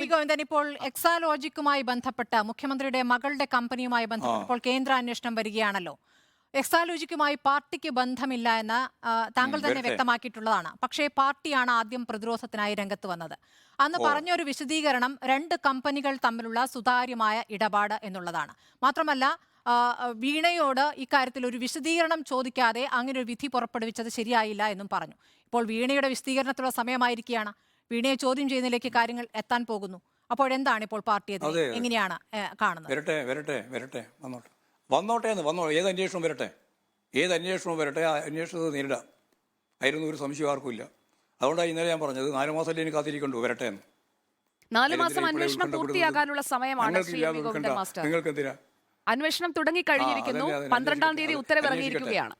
V Govindan ഇപ്പോൾ എക്സാലോജിക്കുമായി ബന്ധപ്പെട്ട് മുഖ്യമന്ത്രിയുടെ മകളുടെ കമ്പനിയുമായി ബന്ധപ്പെട്ട് ഇപ്പോൾ കേന്ദ്ര അന്വേഷണം വരികയാണല്ലോ. എക്സാലോജിക്കുമായി പാർട്ടിക്ക് ബന്ധമില്ല എന്ന് താങ്കൾ തന്നെ. വ്യക്തമാക്കിയിട്ടുള്ളതാണ്. പക്ഷേ പാർട്ടിയാണ് ആദ്യം പ്രതിരോധത്തിനായി രംഗത്ത് വന്നത്. അന്ന് പറഞ്ഞൊരു വിശദീകരണം രണ്ട് കമ്പനികൾ തമ്മിലുള്ള സുതാര്യമായ ഇടപാട് എന്നുള്ളതാണ്. മാത്രമല്ല വീണയോട് ഇക്കാര്യത്തിൽ ഒരു വിശദീകരണം ചോദിക്കാതെ അങ്ങനെ ഒരു വിധി പുറപ്പെടുവിച്ചത് ശരിയായില്ല എന്നും പറഞ്ഞു. ഇപ്പോൾ വീണയുടെ വിശദീകരണത്തിലുള്ള സമയമായിരിക്കുകയാണ്. വീണയെ ചോദ്യം ചെയ്യുന്നതിലേക്ക് കാര്യങ്ങൾ എത്താൻ പോകുന്നു. അപ്പോഴെന്താണ് ഇപ്പോൾ പാർട്ടി. എങ്ങനെയാണ് കാണുന്നത്? വരട്ടെ വരട്ടെ വരട്ടെ വന്നോട്ടെ. വന്നോട്ടെ എന്ന് വന്നോ ഏത് അന്വേഷണവും വരട്ടെ. ഏത് അന്വേഷണവും വരട്ടെ ആ അന്വേഷണത്തെ നേരിടാം. അതിലൊന്നും ഒരു സംശയം ആർക്കും ഇല്ല. അതുകൊണ്ടാണ് ഇന്നലെ ഞാൻ പറഞ്ഞത് നാല് മാസം എനിക്ക് കാത്തിരിക്കണ്ടു വരട്ടെ എന്ന്. നാല് മാസം അന്വേഷണം പൂർത്തിയാകാനുള്ള സമയമാണ് നിങ്ങൾക്ക് എന്തിനാ അന്വേഷണം തുടങ്ങി കഴിഞ്ഞിരിക്കുന്നു പന്ത്രണ്ടാം തീയതി. ഉത്തരവിറങ്ങിയിരിക്കുകയാണ്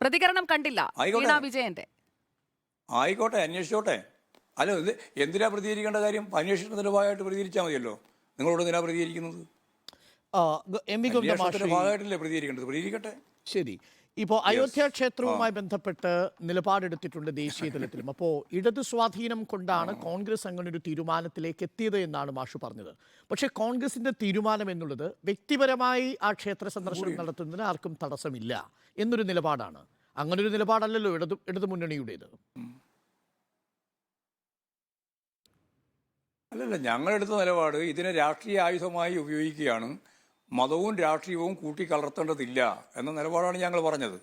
പ്രതികരണം കണ്ടില്ല. ആയിക്കോട്ടെ. വിജയന്റെ. ആയിക്കോട്ടെ അന്വേഷിച്ചോട്ടെ. അല്ല ഇത് എന്തിനാ പ്രതികരിക്കേണ്ട കാര്യം? അന്വേഷണത്തിന്റെ ഭാഗമായിട്ട് പ്രതികരിച്ചാൽ മതിയല്ലോ. നിങ്ങളോട് എന്തിനാ പ്രതികരിക്കുന്നത്? എം വി ഭാഗമായിട്ടല്ലേ പ്രതികരിക്കേണ്ടത്? പ്രതികരിക്കട്ടെ. ശരി. ഇപ്പോൾ അയോധ്യ ക്ഷേത്രവുമായി ബന്ധപ്പെട്ട് നിലപാടെടുത്തിട്ടുണ്ട് ദേശീയ തലത്തിലും. അപ്പോൾ ഇടതു സ്വാധീനം കൊണ്ടാണ് കോൺഗ്രസ് അങ്ങനെ ഒരു തീരുമാനത്തിലേക്ക് എത്തിയത് എന്നാണ് മാഷു പറഞ്ഞത്. പക്ഷേ കോൺഗ്രസിന്റെ തീരുമാനം എന്നുള്ളത് വ്യക്തിപരമായി ആ ക്ഷേത്ര സന്ദർശനം നടത്തുന്നതിന് ആർക്കും തടസ്സമില്ല എന്നൊരു നിലപാടാണ്. അങ്ങനൊരു നിലപാടല്ലല്ലോ ഇടതു ഇടതു മുന്നണിയുടേത് അല്ലല്ല ഞങ്ങളെടുത്ത നിലപാട് ഇതിനെ രാഷ്ട്രീയ ആയുധമായി ഉപയോഗിക്കുകയാണ്. മതവും രാഷ്ട്രീയവും കൂട്ടിക്കലർത്തേണ്ടതില്ല എന്ന നിലപാടാണ് ഞങ്ങൾ പറഞ്ഞത്.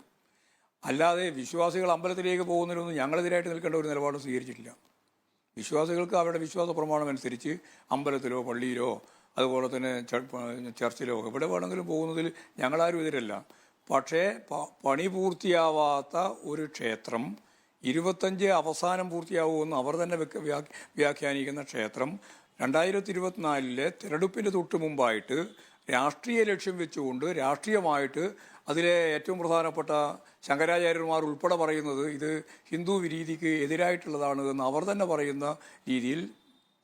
അല്ലാതെ വിശ്വാസികൾ അമ്പലത്തിലേക്ക് പോകുന്നതിനൊന്നും ഞങ്ങളെതിരായിട്ട് നിൽക്കേണ്ട ഒരു നിലപാട് സ്വീകരിച്ചിട്ടില്ല. വിശ്വാസികൾക്ക് അവരുടെ വിശ്വാസ പ്രമാണം അനുസരിച്ച് അമ്പലത്തിലോ പള്ളിയിലോ അതുപോലെ തന്നെ ചർച്ചിലോ എവിടെ വേണമെങ്കിലും പോകുന്നതിൽ ഞങ്ങളാരും എതിരല്ല. പക്ഷേ പണി പൂർത്തിയാവാത്ത ഒരു ക്ഷേത്രം ഇരുപത്തഞ്ച് അവസാനം പൂർത്തിയാവുമെന്ന് അവർ തന്നെ വ്യാഖ്യാനിക്കുന്ന ക്ഷേത്രം രണ്ടായിരത്തി ഇരുപത്തിനാലിലെ തിരഞ്ഞെടുപ്പിന് തൊട്ട് മുമ്പായിട്ട് രാഷ്ട്രീയ ലക്ഷ്യം വെച്ചുകൊണ്ട് രാഷ്ട്രീയമായിട്ട് അതിലെ ഏറ്റവും പ്രധാനപ്പെട്ട ശങ്കരാചാര്യന്മാർ ഉൾപ്പെടെ പറയുന്നത് ഇത് ഹിന്ദു രീതിക്ക് എതിരായിട്ടുള്ളതാണ് എന്ന് അവർ തന്നെ പറയുന്ന രീതിയിൽ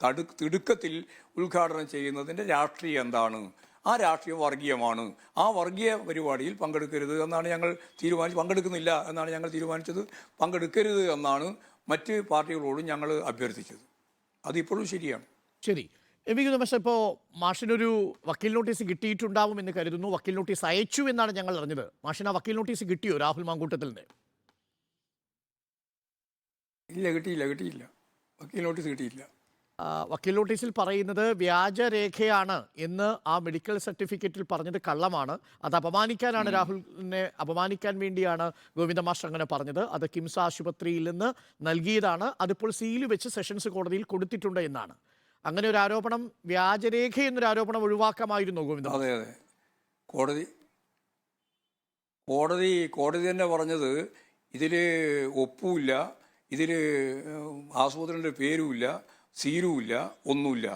തടു തിടുക്കത്തിൽ ഉദ്ഘാടനം ചെയ്യുന്നതിന്റെ രാഷ്ട്രീയം എന്താണ്? ആ രാഷ്ട്രീയം വർഗീയമാണ്. ആ വർഗീയ പരിപാടിയിൽ പങ്കെടുക്കരുത് എന്നാണ് ഞങ്ങൾ തീരുമാനിച്ച് പങ്കെടുക്കുന്നില്ല എന്നാണ് ഞങ്ങൾ തീരുമാനിച്ചത്. പങ്കെടുക്കരുത് എന്നാണ് മറ്റ് പാർട്ടികളോടും ഞങ്ങൾ അഭ്യർത്ഥിച്ചത്. അതിപ്പോഴും ശരിയാണ്. ശരി. എം പക്ഷേ ഇപ്പോൾ മാഷിനൊരു വക്കീൽ നോട്ടീസ് കിട്ടിയിട്ടുണ്ടാവും എന്ന് കരുതുന്നു. വക്കീൽ നോട്ടീസ് അയച്ചു എന്നാണ് ഞങ്ങൾ അറിഞ്ഞത്. മാഷിന് ആ വക്കീൽ നോട്ടീസ് കിട്ടിയോ രാഹുൽ നിന്ന്? ഇല്ല കിട്ടിയില്ല കിട്ടിയില്ല. വക്കീൽ നോട്ടീസ് കിട്ടിയില്ല. വക്കീൽ നോട്ടീസിൽ പറയുന്നത് വ്യാജരേഖയാണ് എന്ന് ആ മെഡിക്കൽ സർട്ടിഫിക്കറ്റിൽ പറഞ്ഞത് കള്ളമാണ്. അത് അപമാനിക്കാനാണ് രാഹുലിനെ അപമാനിക്കാൻ വേണ്ടിയാണ് ഗോവിന്ദ മാസ്റ്റർ അങ്ങനെ പറഞ്ഞത്. അത് കിംസ് ആശുപത്രിയിൽ നിന്ന് നൽകിയതാണ്. അതിപ്പോൾ സീൽ വെച്ച് സെഷൻസ് കോടതിയിൽ കൊടുത്തിട്ടുണ്ട് എന്നാണ്. അങ്ങനെ ഒരു ആരോപണം വ്യാജരേഖ എന്നൊരു ആരോപണം ഒഴിവാക്കാമായിരുന്നു ഗോവിന്ദ അതെ അതെ. കോടതി കോടതി കോടതി തന്നെ പറഞ്ഞത് ഇതിൽ ഒപ്പുമില്ല ഇതിൽ ആസൂത്രണന്റെ പേരുമില്ല സീലുമില്ല ഒന്നുമില്ല.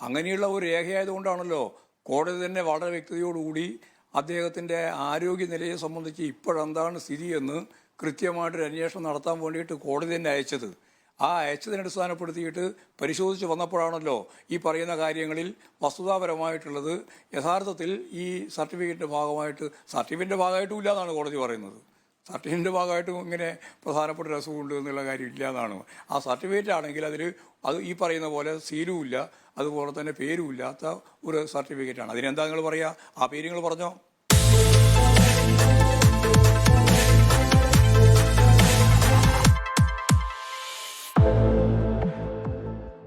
അങ്ങനെയുള്ള ഒരു രേഖയായതുകൊണ്ടാണല്ലോ കോടതി തന്നെ വളരെ വ്യക്തതയോടുകൂടി അദ്ദേഹത്തിന്റെ ആരോഗ്യനിലയെ സംബന്ധിച്ച് ഇപ്പോഴെന്താണ് സ്ഥിതി എന്ന് കൃത്യമായിട്ടൊരു അന്വേഷണം നടത്താൻ വേണ്ടിയിട്ട് കോടതി തന്നെ അയച്ചത്. ആ അയച്ചതിനെ അടിസ്ഥാനപ്പെടുത്തിയിട്ട് പരിശോധിച്ച് വന്നപ്പോഴാണല്ലോ ഈ പറയുന്ന കാര്യങ്ങളിൽ വസ്തുതാപരമായിട്ടുള്ളത്. യഥാർത്ഥത്തിൽ ഈ സർട്ടിഫിക്കറ്റിന്റെ ഭാഗമായിട്ട് സർട്ടിഫിക്കറ്റിന്റെ ഭാഗമായിട്ടും ഇല്ല എന്നാണ് കോടതി പറയുന്നത്. സർട്ടിഫിക്കറ്റിന്റെ ഭാഗമായിട്ടും ഇങ്ങനെ പ്രധാനപ്പെട്ട ഒരു അസുഖമുണ്ട് എന്നുള്ള കാര്യം ഇല്ല എന്നാണ്. ആ സർട്ടിഫിക്കറ്റ് ആണെങ്കിൽ അതിൽ അത് ഈ പറയുന്ന പോലെ സീലും ഇല്ല അതുപോലെ തന്നെ പേരും ഇല്ലാത്ത ഒരു സർട്ടിഫിക്കറ്റാണ്. അതിനെന്താ നിങ്ങൾ പറയുക ആ പേര് നിങ്ങൾ പറഞ്ഞോ?